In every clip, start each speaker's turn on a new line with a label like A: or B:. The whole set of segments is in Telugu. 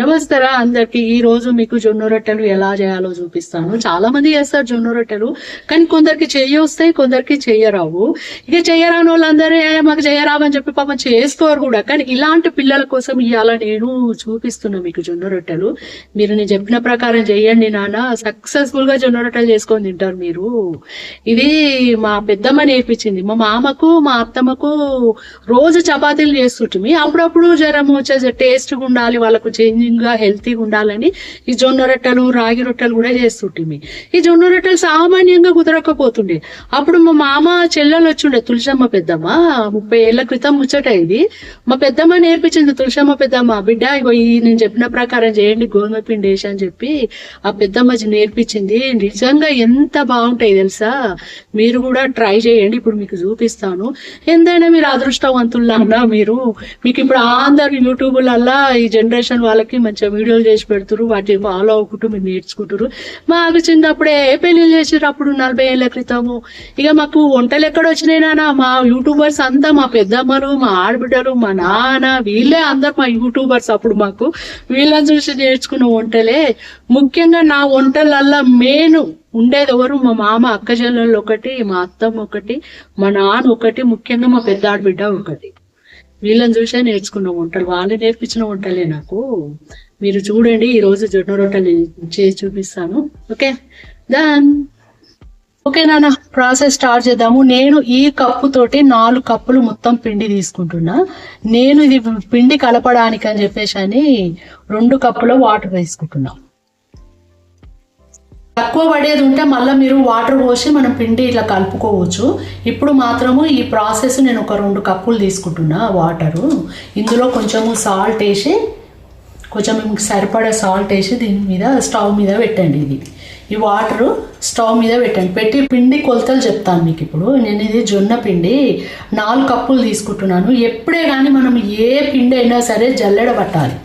A: నమస్తరా అందరికి. ఈ రోజు మీకు జొన్న రొట్టెలు ఎలా చేయాలో చూపిస్తాను. చాలా మంది చేస్తారు జొన్న రొట్టెలు కానీ కొందరికి చెయ్యి వస్తాయి కొందరికి చెయ్యరావు ఇక చెయ్యరాని వాళ్ళందరూ మాకు చెయ్యరావని చెప్పి పాపం చేసుకోరు కూడా. కానీ ఇలాంటి పిల్లల కోసం ఇవాళ నేను చూపిస్తున్నా మీకు జొన్న రొట్టెలు. మీరు నేను చెప్పిన ప్రకారం చేయండి నాన్న. సక్సెస్ఫుల్గా జొన్న రొట్టెలు చేసుకొని తింటారు మీరు. ఇది మా పెద్దమ్మ నేర్పించింది. మా మామకు మా అత్తమ్మకు రోజు చపాతీలు చేస్తుంటిమి. అప్పుడప్పుడు జ్వరం వచ్చే టేస్ట్గా ఉండాలి వాళ్ళకు చేంజింగ్గా హెల్తీగా ఉండాలని ఈ జొన్న రొట్టెలు రాగి రొట్టెలు కూడా చేస్తుంటిమి. ఈ జొన్న రొట్టెలు సామాన్యంగా కుదరకపోతుండే. అప్పుడు మా మామ చెల్లెలు వచ్చిండే తులసమ్మ పెద్దమ్మ. ముప్పై ఏళ్ళ క్రితం ముచ్చట ఇది. మా పెద్దమ్మ నేర్పించింది తులసమ్మ పెద్దమ్మ బిడ్డ ఇగో ఈ నేను చెప్పిన ప్రకారం చేయండి గోధుమ పిండి వేసి అని చెప్పి ఆ పెద్దమ్మ నేర్పించింది. నిజంగా ఎంత బాగుంటాయి తెలుసా? మీరు కూడా ట్రై చేయండి ఇప్పుడు మీకు చూపిస్తాను. ఎంతైనా మీరు అదృష్టవంతుల్లా మీరు. మీకు ఇప్పుడు అందరు యూట్యూబ్లల్లా ఈ జనరేషన్ వాళ్ళకి మంచిగా వీడియోలు చేసి పెడుతురు వాటిని ఫాలో అవ్వకుంటూ మీరు నేర్చుకుంటారు మాకు చిన్నప్పుడే పెళ్ళిళ్ళు చేసారు అప్పుడు నలభై ఏళ్ళ క్రితము. ఇక మాకు వంటలు ఎక్కడ వచ్చినాయి నాన్న? మా యూట్యూబర్స్ అంతా మా పెద్దమ్మలు మా ఆడబిడ్డలు మా నాన్న వీళ్ళే అందరు మా యూట్యూబర్స్ అప్పుడు మాకు. వీళ్ళని చూసి నేర్చుకున్న వంటలే. ముఖ్యంగా నా వంటలల్లా మెయిన్ ఉండేది ఎవరు? మా మామ అక్క చెల్లెళ్ళు ఒకటి మా అత్తమ్మ ఒకటి మా నాన్న ఒకటి ముఖ్యంగా మా పెద్ద ఆడబిడ్డ ఒకటి. వీళ్ళని చూసే నేర్చుకున్న వంటలు వాళ్ళు నేర్పించిన వంటలే నాకు. మీరు చూడండి ఈ రోజు జొన్న రొట్టెలు చేసి చూపిస్తాను. ఓకే? దాన్ ఓకే నాన్న. ప్రాసెస్ స్టార్ట్ చేద్దాము. నేను ఈ కప్పు తోటి నాలుగు కప్పులు మొత్తం పిండి తీసుకుంటున్నా. నేను ఇది పిండి కలపడానికి అని చెప్పేసి అని రెండు కప్పుల వాటర్ వేసుకుంటున్నాను తక్కువ పడేది ఉంటే మళ్ళీ మీరు వాటర్ పోసి మనం పిండి ఇట్లా కలుపుకోవచ్చు. ఇప్పుడు మాత్రము ఈ ప్రాసెస్ నేను ఒక రెండు కప్పులు తీసుకుంటున్నా వాటరు. ఇందులో కొంచెము సాల్ట్ వేసి కొంచెం మీకు సరిపడే సాల్ట్ వేసి దీని మీద స్టవ్ మీద పెట్టండి ఇది. ఈ వాటర్ స్టవ్ మీద పెట్టండి. పెట్టి పిండి కొలతలు చెప్తాను మీకు ఇప్పుడు. నేను ఇది జొన్న పిండి నాలుగు కప్పులు తీసుకుంటున్నాను. ఎప్పుడే కానీ మనం ఏ పిండి అయినా సరే జల్లెడ పట్టాలి.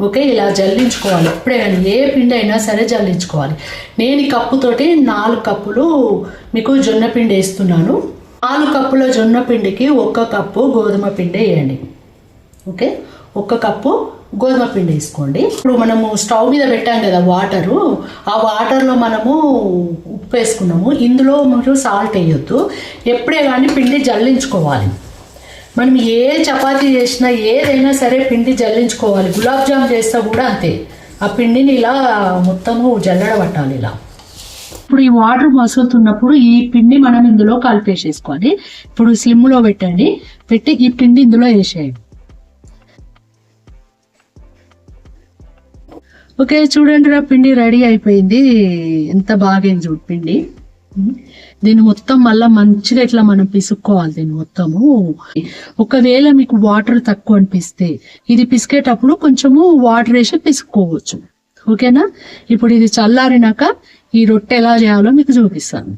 A: ఓకే? ఇలా జల్లించుకోవాలి. ఎప్పుడైనా కానీ ఏ పిండి అయినా సరే జల్లించుకోవాలి. నేను ఈ కప్పుతోటి నాలుగు కప్పులు మీకు జొన్న పిండి వేస్తున్నాను. నాలుగు కప్పుల జొన్న పిండికి ఒక్క కప్పు గోధుమ పిండి వేయండి. ఓకే? ఒక్క కప్పు గోధుమ పిండి వేసుకోండి. ఇప్పుడు మనము స్టవ్ మీద పెట్టాం కదా వాటరు. ఆ వాటర్లో మనము ఉప్పు వేసుకున్నాము. ఇందులో మీరు సాల్ట్ వేయొద్దు. ఎప్పుడే కానీ పిండి జల్లించుకోవాలి. మనం ఏ చపాతీ చేసినా ఏదైనా సరే పిండి జల్లించుకోవాలి. గులాబ్ జామ్ చేస్తా కూడా అంతే. ఆ పిండిని ఇలా మొత్తము జల్లడ పట్టాలి ఇలా. ఇప్పుడు ఈ వాటర్ మసులుతున్నప్పుడు ఈ పిండి మనం ఇందులో కలిపేసేసుకోవాలి. ఇప్పుడు స్లిమ్లో పెట్టండి. పెట్టి ఈ పిండి ఇందులో వేసేయండి. ఓకే చూడండి రా పిండి రెడీ అయిపోయింది. ఎంత బాగైంది చూడు పిండి. దీన్ని మొత్తం మళ్ళీ మంచిగా ఇట్లా మనం పిసుక్కోవాలి దీన్ని మొత్తము? ఒకవేళ మీకు వాటర్ తక్కువ అనిపిస్తే ఇది పిసికేటప్పుడు కొంచెము వాటర్ వేసి పిసుక్కోవచ్చు. ఓకేనా? ఇప్పుడు ఇది చల్లారినాక ఈ రొట్టె ఎలా చేయాలో మీకు చూపిస్తాను.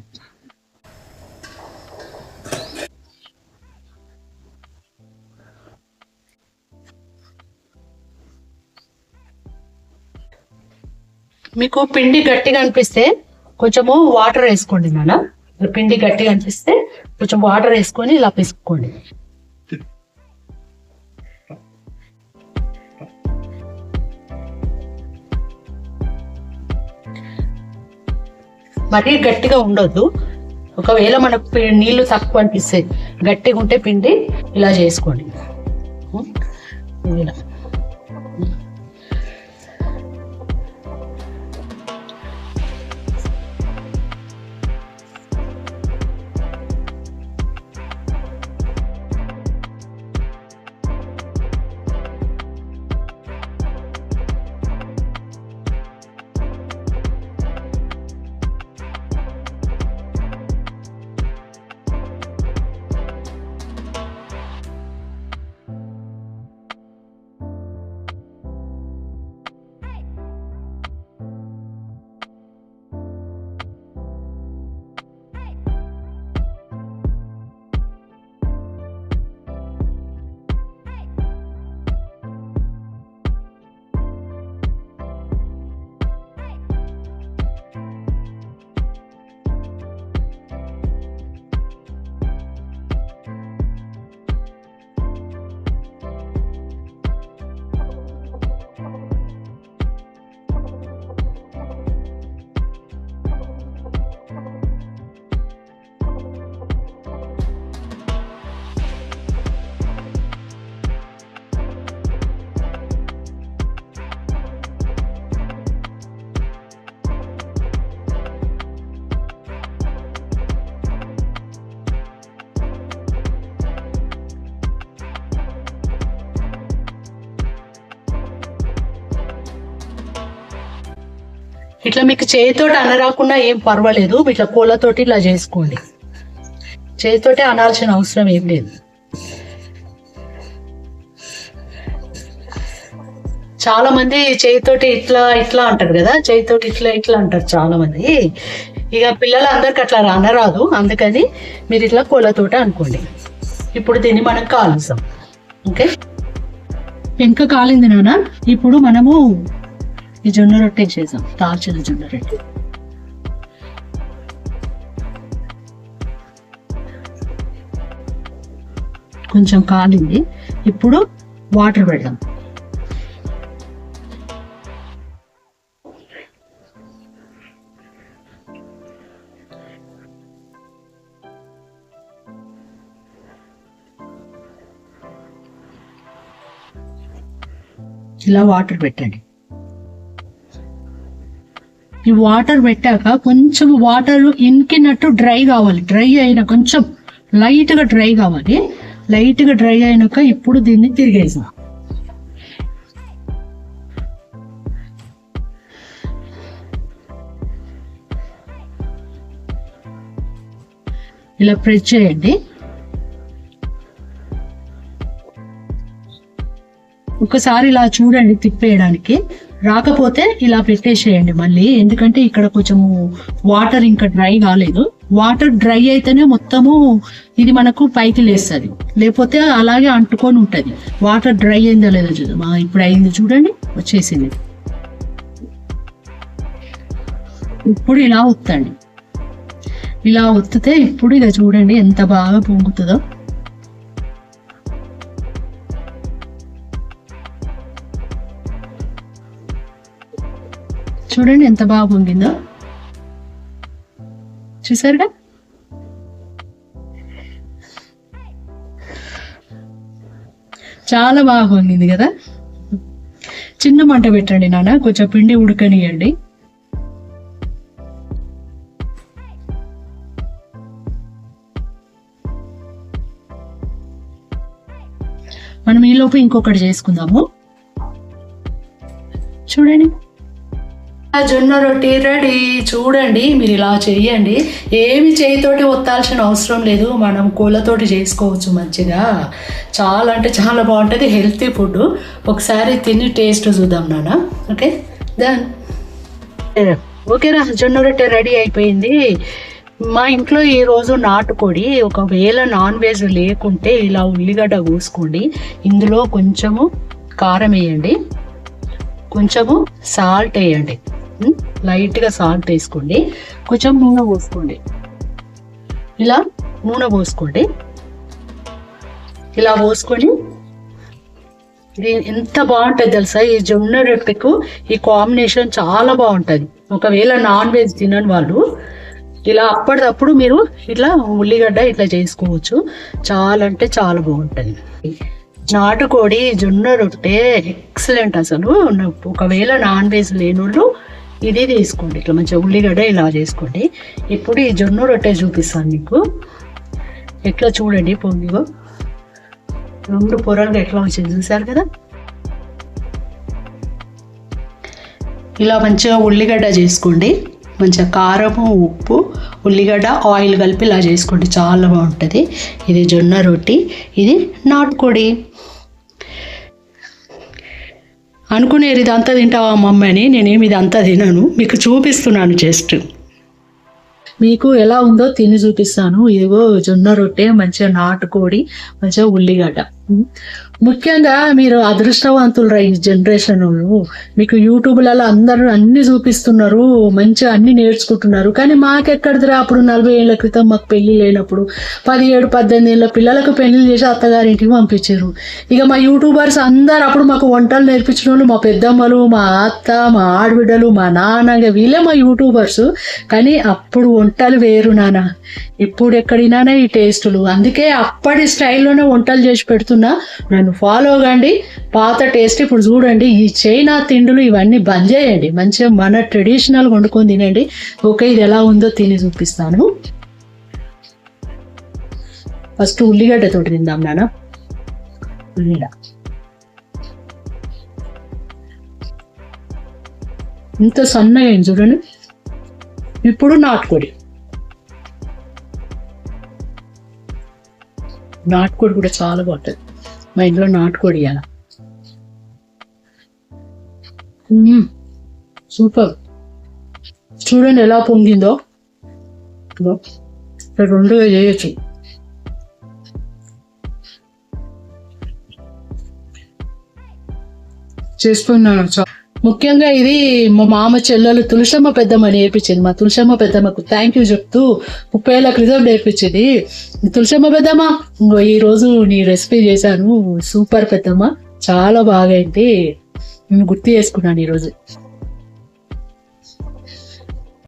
A: మీకు పిండి గట్టిగా అనిపిస్తే కొంచెము వాటర్ వేసుకోండి నాన్న పిండి గట్టిగా అనిపిస్తే కొంచెం వాటర్ వేసుకొని ఇలా పిసుకోండి మరీ గట్టిగా ఉండొద్దు. ఒకవేళ మనకు నీళ్ళు తక్కువ అనిపిస్తాయి గట్టిగా ఉంటే పిండి ఇలా చేసుకోండి. ఇలా. ఇట్లా మీకు చేతితోటి అనరాకుండా ఏం పర్వాలేదు. ఇట్లా కోళ్ళతోటి ఇలా చేసుకోండి. చేతితోటి అనాల్సిన అవసరం ఏం లేదు. చాలా మంది చేతితోటి ఇట్లా ఇట్లా అంటారు కదా. చేతితోటి ఇట్లా ఇట్లా అంటారు చాలా మంది ఇక పిల్లలు అందరికి అట్లా అనరాదు. అందుకని మీరు ఇట్లా పూలతోటి అనుకోండి. ఇప్పుడు దీన్ని మనం కాలుస్తాం. ఓకే? ఇంకా కాలింది నాన్న. ఇప్పుడు మనము ఈ జొన్న రొట్టె చేసాం. దాల్చిన జొన్న రొట్టె. కొంచెం కాలింది. ఇప్పుడు వాటర్ పెడదాం. ఇలా వాటర్ పెట్టండి. ఈ వాటర్ పెట్టాక కొంచెం వాటర్ ఇంకినట్టు డ్రై కావాలి. డ్రై అయిన కొంచెం లైట్గా డ్రై కావాలి. లైట్గా డ్రై అయినాక ఇప్పుడు దీన్ని తిరిగేసాం ఇలా ప్రెస్ చేయండి. ఒకసారి ఇలా చూడండి తిప్పేయడానికి. రాకపోతే ఇలా పెట్టేసేయండి మళ్ళీ. ఎందుకంటే ఇక్కడ కొంచెము వాటర్ ఇంకా డ్రై కాలేదు. వాటర్ డ్రై అయితేనే మొత్తము ఇది మనకు పైకి లేస్తుంది. లేకపోతే అలాగే అంటుకొని ఉంటుంది. వాటర్ డ్రై అయిందో లేదో చూద్దాం. ఇప్పుడు అయింది చూడండి. వచ్చేసింది. ఇప్పుడు ఇలా ఒత్తండి. ఇలా ఒత్తితే ఇప్పుడు ఇక చూడండి ఎంత బాగా పొంగుతుందో. చూడండి ఎంత బాగా పొంగిందో చూసారుగా? చాలా బాగా పొంగింది కదా? చిన్న మంట పెట్టండి నాన్న కొంచెం పిండి ఉడకనియండి. మనం ఈలోపు ఇంకొకటి చేసుకుందాము. చూడండి. జొన్న రొట్టి రెడీ. చూడండి మీరు ఇలా చేయండి ఏమి చేయితోటి ఒత్తాల్సిన అవసరం లేదు. మనం కూలతోటి చేసుకోవచ్చు మంచిగా. చాలా అంటే చాలా బాగుంటుంది హెల్తీ ఫుడ్. ఒకసారి తిని టేస్ట్ చూద్దాం నాన్న. ఓకే? దాన్ ఓకేరా జొన్న రొట్టె రెడీ అయిపోయింది. మా ఇంట్లో ఈ రోజు నాటుకోడి. ఒకవేళ నాన్ వెజ్ లేకుంటే ఇలా ఉల్లిగడ్డ కోసుకోండి. ఇందులో కొంచెము కారం వేయండి. కొంచెము సాల్ట్ వేయండి? లైట్గా సాల్ట్ వేసుకోండి. కొంచెం నూనె పోసుకోండి. ఇలా నూనె పోసుకోండి. ఇలా పోసుకొని ఇది ఎంత బాగుంటుంది తెలుసా? ఈ జొన్న రొట్టెకు ఈ కాంబినేషన్ చాలా బాగుంటుంది. ఒకవేళ నాన్ వెజ్ తినని వాళ్ళు ఇలా అప్పటిదప్పుడు మీరు ఇట్లా ఉల్లిగడ్డ ఇట్లా చేసుకోవచ్చు. చాలా అంటే చాలా బాగుంటుంది. నాటుకోడి జొన్న రొట్టె ఎక్సలెంట్ అసలు. ఒకవేళ నాన్ వెజ్ లేని వాళ్ళు ఇది తీసుకోండి. ఇట్లా మంచిగా ఉల్లిగడ్డ ఇలా చేసుకోండి. ఇప్పుడు ఈ జొన్న రొట్టె చూపిస్తాను మీకు. ఎట్లా చూడండి పొంగిగో. రెండు పొరలుగా ఎట్లా వచ్చింది చూసారు కదా? ఇలా మంచిగా ఉల్లిగడ్డ చేసుకోండి. మంచిగా కారము ఉప్పు ఉల్లిగడ్డ ఆయిల్ కలిపి ఇలా చేసుకోండి. చాలా బాగుంటుంది. ఇది జొన్న రొట్టి. ఇది నాటుకోడి. అనుకునేది ఇదంతా తింటావా మమ్మీ అని నేనేమి ఇదంతా తినను. మీకు చూపిస్తున్నాను జస్ట్. మీకు ఎలా ఉందో తిని చూపిస్తాను. ఇదిగో జొన్న రొట్టె మంచిగా నాటుకోడి మంచిగా ఉల్లిగడ్డ. ముఖ్యంగా మీరు అదృష్టవంతులు ఈ జనరేషన్ మీకు యూట్యూబ్లలో అందరూ అన్ని చూపిస్తున్నారు మంచిగా అన్ని నేర్చుకుంటున్నారు. కానీ మాకెక్కడిదిరా అప్పుడు నలభై ఏళ్ళ క్రితం మాకు పెళ్ళి లేనప్పుడు? పదిహేడు పద్దెనిమిది ఏళ్ళ పిల్లలకు పెళ్ళి చేసి అత్తగారింటికి పంపించారు. ఇక మా యూట్యూబర్స్ అందరు అప్పుడు మాకు వంటలు నేర్పించిన వాళ్ళు మా పెద్దమ్మలు మా అత్త మా ఆడబిడ్డలు మా నాన్న వీళ్ళే మా యూట్యూబర్స్ కానీ అప్పుడు వంటలు వేరు నాన్న. ఇప్పుడు ఎక్కడినానే ఈ టేస్టులు అందుకే అప్పటి స్టైల్లోనే వంటలు చేసి పెడుతున్నా. నన్ను ఫాలో కండి. పాత టేస్ట్ ఇప్పుడు చూడండి ఈ చైనా తిండులు ఇవన్నీ బంద్ చేయండి. మంచిగా మన ట్రెడిషనల్ వండుకొని తినండి. ఓకే ఇది ఎలా ఉందో తిని చూపిస్తాను. ఫస్ట్ ఉల్లిగడ్డ తోటి తిందాం నాన్న. ఉల్లిగడ్డ. ఇంత సన్నగా అయింది చూడండి. ఇప్పుడు నాటుకోడి. నాటుకోడి కూడా చాలా బాగుంటుంది. మా ఇంట్లో నాటుకోడి ఇవాళ సూపర్. చూడండి ఎలా పొంగిందో. రెండుగా చేయొచ్చు. చేసుకున్నాను చా- ముఖ్యంగా ఇది మా మామ చెల్లెలు తులసమ్మ పెద్దమ్మ నేర్పించింది. మా తులసమ్మ పెద్దమ్మకు థ్యాంక్ యూ చెప్తూ ముప్పై ఏళ్ళ క్రితం నేర్పించింది. తులసమ్మ పెద్దమ్మ ఇంగో ఈ రోజు నీ రెసిపీ చేశాను. సూపర్ పెద్దమ్మ చాలా బాగా అయింది. నేను గుర్తు చేసుకున్నాను ఈరోజు